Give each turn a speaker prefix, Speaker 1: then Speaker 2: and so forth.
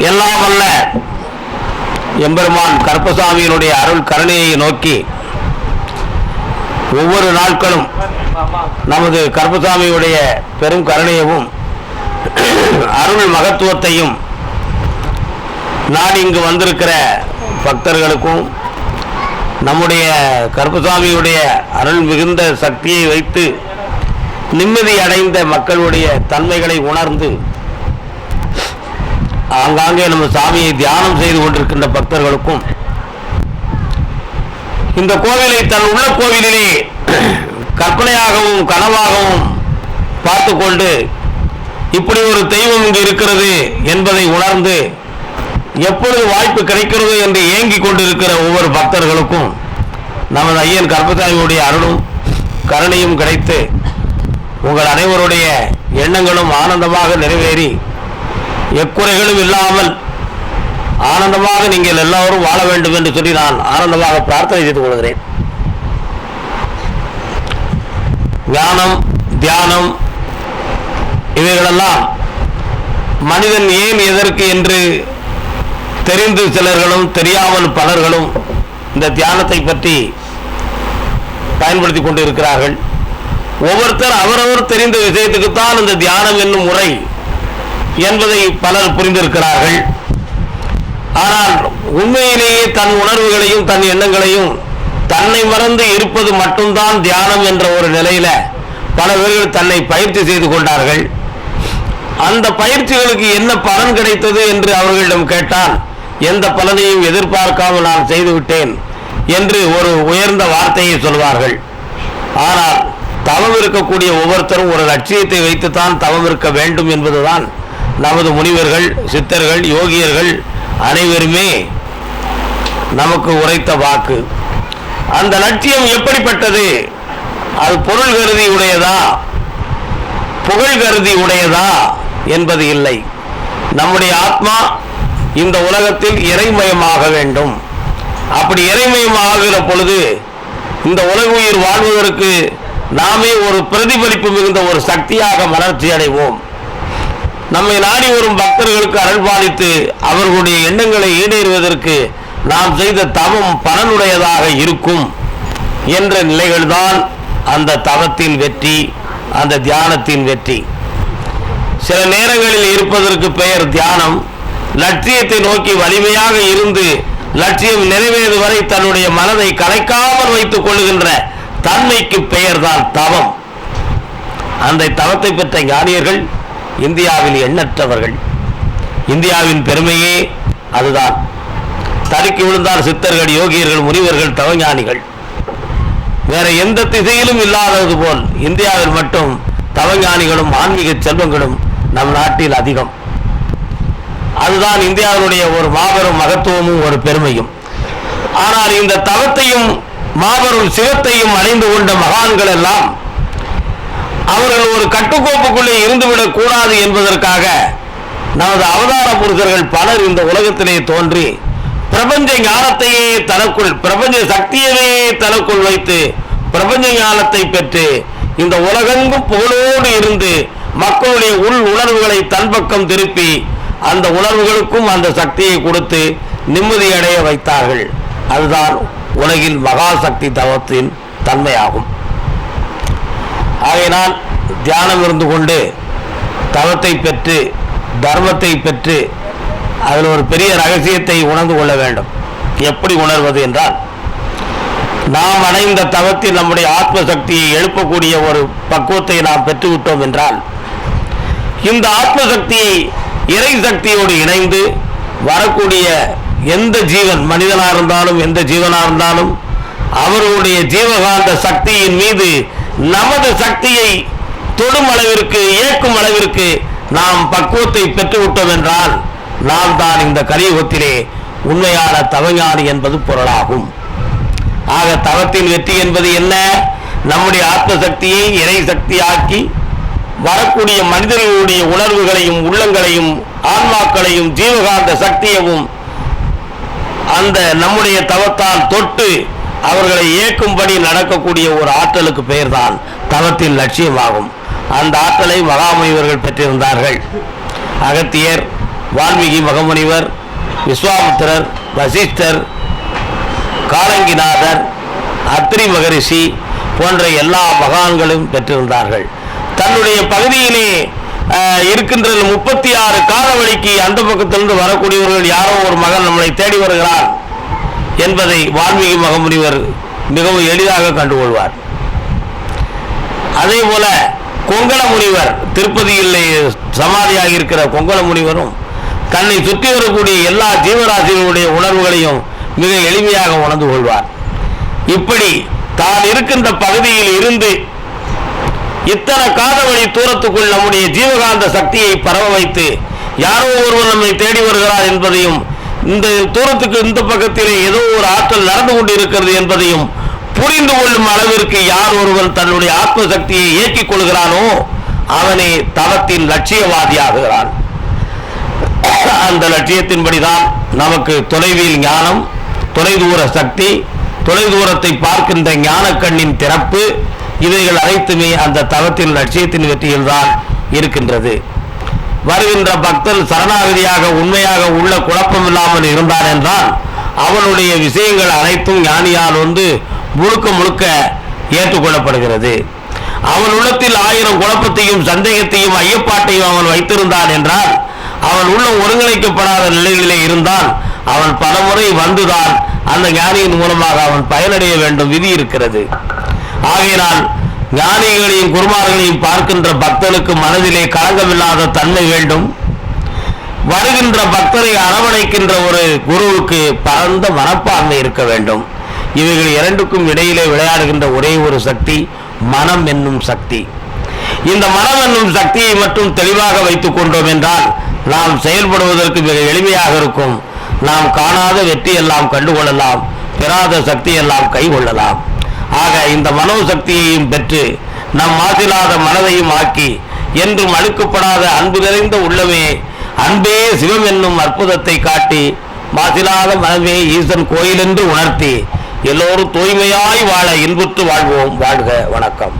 Speaker 1: எல்லாம் வல்ல எம்பெருமான் கருப்பசாமியினுடைய அருள் கருணையை நோக்கி ஒவ்வொரு நாட்களும் நமது கருப்பசாமியுடைய பெரும் கருணையவும் அருள் மகத்துவத்தையும் நான் இங்கு வந்திருக்கிற பக்தர்களுக்கும் நம்முடைய கருப்பசாமியுடைய அருள் மிகுந்த சக்தியை வைத்து நிம்மதி அடைந்த மக்களுடைய தன்மைகளை உணர்ந்து ஆங்காங்கே நம்ம சாமியை தியானம் செய்து கொண்டிருக்கின்ற பக்தர்களுக்கும் இந்த கோவிலை தன் உள்ள கோவிலிலே கற்பனையாகவும் கனவாகவும் பார்த்து கொண்டு இப்படி ஒரு தெய்வம் இங்கு இருக்கிறது என்பதை உணர்ந்து எப்பொழுது வாய்ப்பு கிடைக்கிறது என்று ஏங்கி கொண்டிருக்கிற ஒவ்வொரு பக்தர்களுக்கும் நமது ஐயன் கர்ப்பசாமியுடைய அருளும் கருணையும் கிடைத்து உங்கள் அனைவருடைய எண்ணங்களும் ஆனந்தமாக நிறைவேறி எக்குறைகளும் இல்லாமல் ஆனந்தமாக நீங்கள் எல்லோரும் வாழ வேண்டும் என்று சொல்லி நான் ஆனந்தமாக பிரார்த்தனை செய்து கொள்கிறேன். ஞானம் தியானம் இவைகளெல்லாம் மனிதன் ஏன் எதற்கு என்று தெரிந்து சிலர்களும் தெரியாமல் பலர்களும் இந்த தியானத்தை பற்றி பயன்படுத்தி கொண்டு இருக்கிறார்கள் ஒவ்வொருத்தர் அவரவர் தெரிந்த விஷயத்துக்குத்தான் இந்த தியானம் என்னும் முறை என்பதை பலர் புரிந்திருக்கிறார்கள். ஆனால் உண்மையிலேயே தன் உணர்வுகளையும் தன் எண்ணங்களையும் தன்னை மறந்து இருப்பது மட்டும்தான் தியானம் என்ற ஒரு நிலையில பல பேர்கள் தன்னை பயிற்சி செய்து கொண்டார்கள். அந்த பயிற்சிகளுக்கு என்ன பலன் கிடைத்தது என்று அவர்களிடம் கேட்டால் எந்த பலனையும் எதிர்பார்க்காமல் நான் செய்துவிட்டேன் என்று ஒரு உயர்ந்த வார்த்தையை சொல்வார்கள். ஆனால் தவம் இருக்கக்கூடிய ஒவ்வொருத்தரும் ஒரு லட்சியத்தை வைத்துத்தான் தவம் இருக்க வேண்டும் என்பதுதான் நமது முனிவர்கள் சித்தர்கள் யோகியர்கள் அனைவருமே நமக்கு உரைத்த வாக்கு. அந்த லட்சியம் எப்படிப்பட்டது? அது பொருள் கருதி உடையதா? புகழ் கருதி உடையதா? என்பது இல்லை. நம்முடைய ஆத்மா இந்த உலகத்தில் இறைமயமாக வேண்டும். அப்படி இறைமயமாகிற பொழுது இந்த உலக உயிர் வாழ்வதற்கு நாமே ஒரு பிரதிபலிப்பு மிகுந்த ஒரு சக்தியாக வளர்ச்சி அடைவோம் நம்மை நாடி வரும் பக்தர்களுக்கு அருள்பாலித்து அவர்களுடைய எண்ணங்களை ஈடேறுவதற்கு நாம் செய்த தவம் பலனுடையதாக இருக்கும் என்ற நிலைகள்தான் அந்த தவத்தின் வெற்றி அந்த தியானத்தின் வெற்றி. சில நேரங்களில் இருப்பதற்கு பெயர் தியானம். லட்சியத்தை நோக்கி வலிமையாக இருந்து லட்சியம் நிறைவேறு வரை தன்னுடைய மனதை கலைக்காமல் வைத்துக் கொள்ளுகின்ற தன்மைக்கு பெயர்தான் தவம். அந்த தவத்தை பெற்ற ஞானியர்கள் இந்தியாவில் எண்ணற்றவர்கள். இந்தியாவின் பெருமையே அதுதான். தடுக்கி விழுந்தார் சித்தர்கள் யோகியர்கள் முனிவர்கள் தவஞானிகள். வேற எந்த திசையிலும் இல்லாதது போல் இந்தியாவில் மட்டும் தவஞானிகளும் ஆன்மீக செல்வங்களும் நம் நாட்டில் அதிகம். அதுதான் இந்தியாவினுடைய ஒரு மாபெரும் மகத்துவமும் ஒரு பெருமையும். ஆனால் இந்த தவத்தையும் மாபெரும் சிவத்தையும் அடைந்து கொண்ட மகான்கள் எல்லாம் அவர்கள் ஒரு கட்டுக்கோப்புக்குள்ளே இருந்துவிடக் கூடாது என்பதற்காக நமது அவதார புருஷர்கள் பலர் இந்த உலகத்திலே தோன்றி பிரபஞ்ச ஞானத்தையே தனக்குள் பிரபஞ்ச சக்தியவே தனக்குள் வைத்து பிரபஞ்ச ஞானத்தை பெற்று இந்த உலகெங்கும் புகழோடு இருந்து மக்களுடைய உள் உணர்வுகளை தன் பக்கம் திருப்பி அந்த உணர்வுகளுக்கும் அந்த சக்தியை கொடுத்து நிம்மதியடைய வைத்தார்கள். அதுதான் உலகின் மகாசக்தி தவத்தின் தன்மையாகும். ஆகையினால் தியானம் இருந்து கொண்டு தவத்தை பெற்று தர்மத்தை பெற்று அதில் ஒரு பெரிய ரகசியத்தை உணர்ந்து கொள்ள வேண்டும். எப்படி உணர்வது என்றால் நாம் அடைந்த தவத்தில் நம்முடைய ஆத்ம சக்தியை எழுப்பக்கூடிய ஒரு பக்குவத்தை நாம் பெற்றுவிட்டோம் என்றால் இந்த ஆத்ம சக்தியை இறை சக்தியோடு இணைந்து வரக்கூடிய எந்த ஜீவன் மனிதனாக இருந்தாலும் எந்த ஜீவனாக இருந்தாலும் அவர்களுடைய ஜீவகாந்த சக்தியின் மீது நமது சக்தியை தொடும் அளவிற்கு இயக்கும் அளவிற்கு நாம் பக்குவத்தை பெற்றுவிட்டோம் என்றால் நாம் தான் இந்த கலியுகத்திலே உண்மையான தவஞானி என்பது பொருளாகும். ஆக தவத்தின் வெற்றி என்பது என்ன? நம்முடைய ஆத்ம சக்தியை இறை சக்தியாக்கி வரக்கூடிய மனிதர்களுடைய உணர்வுகளையும் உள்ளங்களையும் ஆன்மாக்களையும் ஜீவகாந்த சக்தியவும் அந்த நம்முடைய தவத்தால் தொட்டு அவர்களை இயக்கும்படி நடக்கக்கூடிய ஒரு ஆற்றலுக்கு பெயர்தான் தவத்தின் லட்சியமாகும். அந்த ஆற்றலை மகாமுனிவர்கள் பெற்றிருந்தார்கள். அகத்தியர் வால்மீகி மகமுனிவர் விஸ்வாமித்திரர் வசிஷ்டர் காலங்கிநாதர் அத்ரி மகரிஷி போன்ற எல்லா மகான்களும் பெற்றிருந்தார்கள். தன்னுடைய பகுதியிலே இருக்கின்ற முப்பத்தி ஆறு காலவழிக்கு அந்த பக்கத்திலிருந்து வரக்கூடியவர்கள் யாரோ ஒரு மகன் நம்மளை தேடி வருகிறார் என்பதை வால்மீகி மகமுனிவர் மிகவும் எளிதாக கண்டுகொள்வார். அதே போல கொங்கண முனிவர் திருப்பதியில் சமாதியாக இருக்கிற கொங்கண முனிவரும் தன்னை சுற்றி வரக்கூடிய எல்லா ஜீவராசிகளுடைய உணர்வுகளையும் மிக எளிமையாக உணர்ந்து கொள்வார். இப்படி தான் இருக்கின்ற பகுதியில் இருந்து இத்தனை காதவழி தூரத்துக்குள் நம்முடைய ஜீவகாந்த சக்தியை பரவ வைத்து யாரோ ஒருவர் நம்மை தேடி வருகிறார் என்பதையும் இந்த தூரத்துக்கு இந்த பக்கத்திலே ஏதோ ஒரு ஆற்றல் நடந்து கொண்டு இருக்கிறது என்பதையும் புரிந்து கொள்ளும் அளவிற்கு யார் ஒருவன் தன்னுடைய ஆத்ம சக்தியை இயக்கிக் கொள்கிறானோ அவனே தவத்தின் லட்சியவாதியாகிறான். அந்த லட்சியத்தின்படிதான் நமக்கு தொலைவில் ஞானம் தொலைதூர சக்தி தொலைதூரத்தை பார்க்கின்ற ஞானக்கண்ணின் திறப்பு இவைகள் அனைத்துமே அந்த தவத்தின் லட்சியத்தின் வெற்றியில்தான் இருக்கின்றது. வருகின்ற பக்தன் சரணாகதியாக உண்மையாக உள்ள குழப்பம் இல்லாமல் இருந்தான் என்றால் அவனுடைய விஷயங்கள் அனைத்தும் ஞானியால் வந்து முழுக்க முழுக்க ஏற்றுக்கொள்ளப்படுகிறது. அவன் உள்ளத்தில் ஆயிரம் குழப்பத்தையும் சந்தேகத்தையும் ஐயப்பாட்டையும் அவன் வைத்திருந்தான் என்றால் அவன் உள்ள ஒருங்கிணைக்கப்படாத நிலைகளிலே இருந்தால் அவன் பலமுறை வந்துதான் அந்த ஞானியின் மூலமாக அவன் பயனடைய வேண்டும் விதி இருக்கிறது. ஆகையினால் ஞானிகளையும் குருமார்களையும் பார்க்கின்ற பக்தனுக்கு மனதிலே களங்கமில்லாத தன்மை வேண்டும். வருகின்ற பக்தரை அரவணைக்கின்ற ஒரு குருவுக்கு பரந்த மனப்பான்மை இருக்க வேண்டும். இவைகள் இரண்டுக்கும் இடையிலே விளையாடுகின்ற ஒரே ஒரு சக்தி மனம் என்னும் சக்தி. இந்த மனம் என்னும் சக்தியை மட்டும் தெளிவாக வைத்துக் கொண்டோம் என்றால் நாம் செயல்படுவதற்கு மிக எளிமையாக இருக்கும். நாம் காணாத வெற்றி எல்லாம் கண்டுகொள்ளலாம் பெறாத சக்தி எல்லாம் கைகொள்ளலாம். ஆக இந்த மனோ சக்தியையும் பெற்று நம் மாசிலாத மனதையும் ஆக்கி என்றும் அழுக்கப்படாத அன்பு நிறைந்த உள்ளமே அன்பே சிவம் என்னும் அற்புதத்தை காட்டி மாசிலாத மனமே ஈசன் கோயில் என்று உணர்த்தி எல்லோரும் தூய்மையாய் வாழ இன்புற்று வாழ்வோம். வாழ்க வணக்கம்.